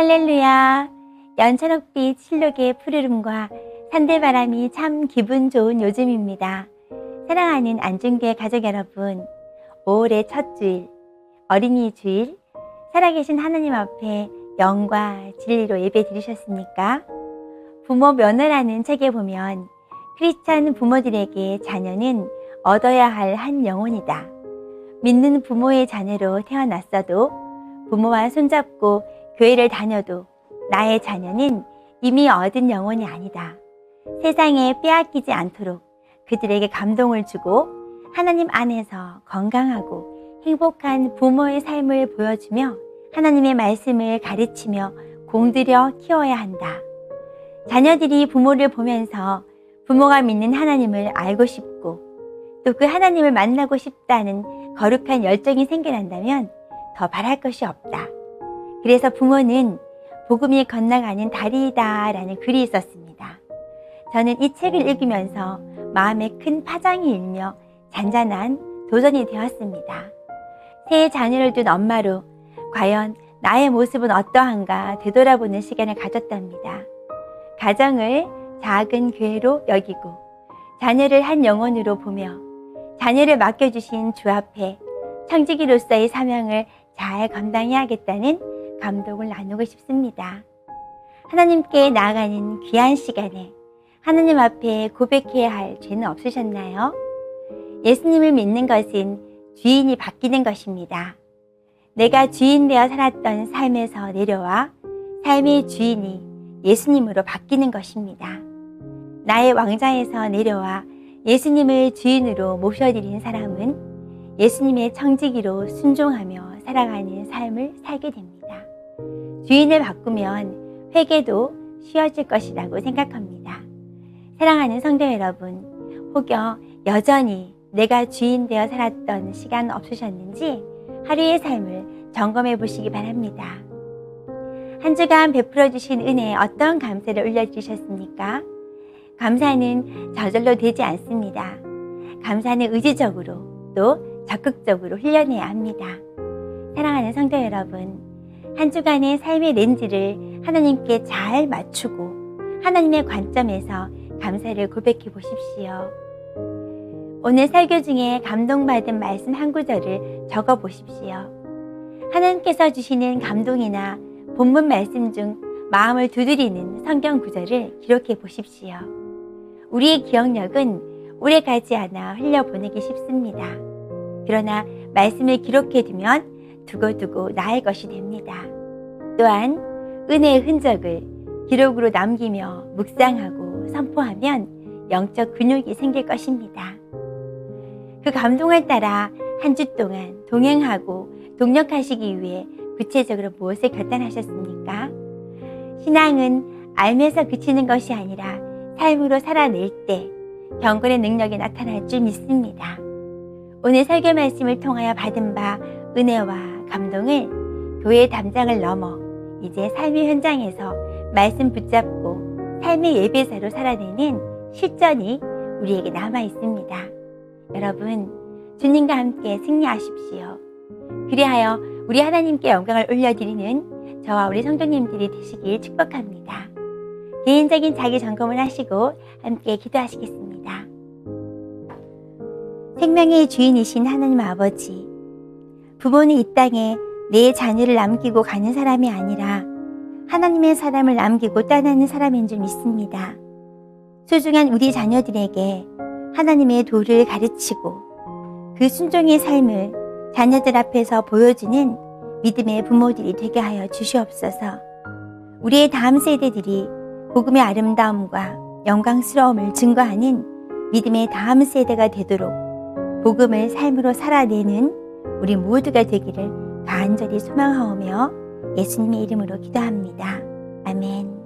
할렐루야. 연천옥빛 실록의 푸르름과 산들바람이 참 기분 좋은 요즘입니다. 사랑하는 안중교회 가족 여러분, 5월의 첫 주일, 어린이 주일, 살아계신 하나님 앞에 영과 진리로 예배 드리셨습니까? 부모 면허라는 책에 보면 크리스찬 부모들에게 자녀는 얻어야 할 한 영혼이다. 믿는 부모의 자녀로 태어났어도 부모와 손잡고 교회를 다녀도 나의 자녀는 이미 얻은 영혼이 아니다. 세상에 빼앗기지 않도록 그들에게 감동을 주고 하나님 안에서 건강하고 행복한 부모의 삶을 보여주며 하나님의 말씀을 가르치며 공들여 키워야 한다. 자녀들이 부모를 보면서 부모가 믿는 하나님을 알고 싶고 또 그 하나님을 만나고 싶다는 거룩한 열정이 생겨난다면 더 바랄 것이 없다. 그래서 부모는 복음이 건너가는 다리이다 라는 글이 있었습니다. 저는 이 책을 읽으면서 마음에 큰 파장이 일며 잔잔한 도전이 되었습니다. 새 자녀를 둔 엄마로 과연 나의 모습은 어떠한가 되돌아보는 시간을 가졌답니다. 가정을 작은 교회로 여기고 자녀를 한 영혼으로 보며 자녀를 맡겨주신 주 앞에 청지기로서의 사명을 잘 감당해야겠다는 감동을 나누고 싶습니다. 하나님께 나아가는 귀한 시간에 하나님 앞에 고백해야 할 죄는 없으셨나요? 예수님을 믿는 것은 주인이 바뀌는 것입니다. 내가 주인 되어 살았던 삶에서 내려와 삶의 주인이 예수님으로 바뀌는 것입니다. 나의 왕자에서 내려와 예수님을 주인으로 모셔드린 사람은 예수님의 청지기로 순종하며 살아가는 삶을 살게 됩니다. 주인을 바꾸면 회개도 쉬워질 것이라고 생각합니다. 사랑하는 성도 여러분, 혹여 여전히 내가 주인 되어 살았던 시간 없으셨는지 하루의 삶을 점검해 보시기 바랍니다. 한 주간 베풀어 주신 은혜에 어떤 감사를 올려주셨습니까? 감사는 저절로 되지 않습니다. 감사는 의지적으로 또 적극적으로 훈련해야 합니다. 사랑하는 성도 여러분, 한 주간의 삶의 렌즈를 하나님께 잘 맞추고 하나님의 관점에서 감사를 고백해 보십시오. 오늘 설교 중에 감동받은 말씀 한 구절을 적어 보십시오. 하나님께서 주시는 감동이나 본문 말씀 중 마음을 두드리는 성경 구절을 기록해 보십시오. 우리의 기억력은 오래 가지 않아 흘려보내기 쉽습니다. 그러나 말씀을 기록해 두면 두고두고 나의 것이 됩니다. 또한 은혜의 흔적을 기록으로 남기며 묵상하고 선포하면 영적 근육이 생길 것입니다. 그 감동을 따라 한 주 동안 동행하고 동력하시기 위해 구체적으로 무엇을 결단하셨습니까? 신앙은 알면서 그치는 것이 아니라 삶으로 살아낼 때 경건의 능력이 나타날 줄 믿습니다. 오늘 설교 말씀을 통하여 받은 바 은혜와 감동을 교회 담장을 넘어 이제 삶의 현장에서 말씀 붙잡고 삶의 예배자로 살아내는 실전이 우리에게 남아 있습니다. 여러분, 주님과 함께 승리하십시오. 그리하여 우리 하나님께 영광을 올려드리는 저와 우리 성도님들이 되시길 축복합니다. 개인적인 자기 점검을 하시고 함께 기도하시겠습니다. 생명의 주인이신 하나님 아버지, 부모는 이 땅에 내 자녀를 남기고 가는 사람이 아니라 하나님의 사람을 남기고 떠나는 사람인 줄 믿습니다. 소중한 우리 자녀들에게 하나님의 도를 가르치고 그 순종의 삶을 자녀들 앞에서 보여주는 믿음의 부모들이 되게 하여 주시옵소서. 우리의 다음 세대들이 복음의 아름다움과 영광스러움을 증거하는 믿음의 다음 세대가 되도록 복음을 삶으로 살아내는 우리 모두가 되기를 간절히 소망하오며 예수님의 이름으로 기도합니다. 아멘.